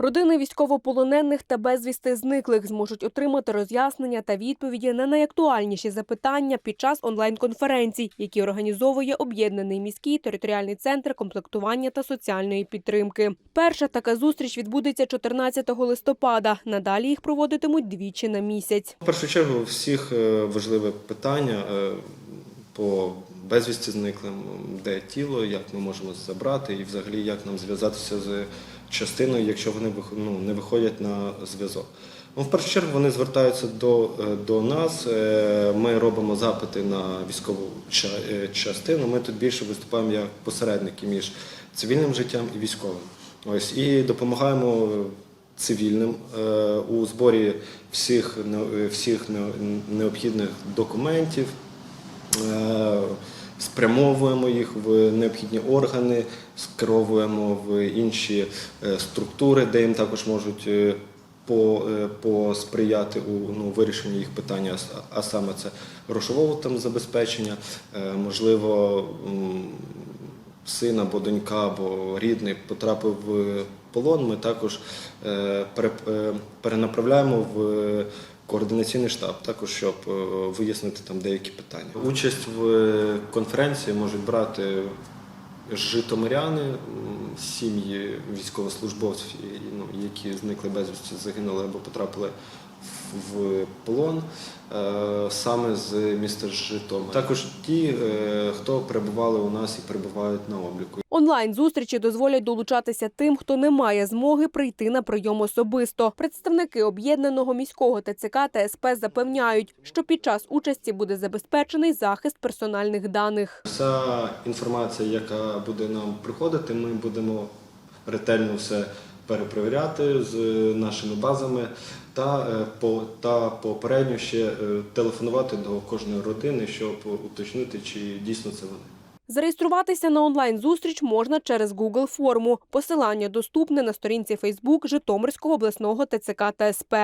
Родини військовополонених та безвісти зниклих зможуть отримати роз'яснення та відповіді на найактуальніші запитання під час онлайн-конференцій, які організовує об'єднаний міський територіальний центр комплектування та соціальної підтримки. Перша така зустріч відбудеться 14 листопада. Надалі їх проводитимуть двічі на місяць. В першу чергу всіх е, важливе питання е, по безвісті зниклим, де тіло, як ми можемо забрати, і взагалі як нам зв'язатися з частиною, якщо вони ну, не виходять на зв'язок. Ну, в першу чергу вони звертаються до, е, до нас. е, Ми робимо запити на військову е, частину. Ми тут більше виступаємо як посередники між цивільним життям і військовим. Ось і допомагаємо цивільним у зборі всіх, всіх необхідних документів, спрямовуємо їх в необхідні органи, скеровуємо в інші е, структури, де їм також можуть е, е, посприяти у ну, вирішенні їх питання, а саме це грошового там забезпечення, можливо, син або донька, або рідний потрапив в полон, ми також пере- перенаправляємо в координаційний штаб, також щоб е, вияснити там деякі питання. Участь в конференції можуть брати житомиряни, сім'ї військовослужбовців, ну, які зникли безвісті, загинули або потрапили в- полон е, саме з міста Житомира. Також ті, е, хто перебували у нас і перебувають на обліку. Онлайн зустрічі дозволять долучатися тим, хто не має змоги прийти на прийом особисто. Представники об'єднаного міського ТЦК та СП запевняють, що під час участі буде забезпечений захист персональних даних. Вся інформація, яка буде нам приходити, ми будемо ретельно все перепровіряти з нашими базами та, е, по, та попередньо ще е, телефонувати до кожної родини, щоб уточнити, чи дійсно це вони. Зареєструватися на онлайн-зустріч можна через Google форму. Посилання доступне на сторінці Facebook Житомирського обласного ТЦК та СП.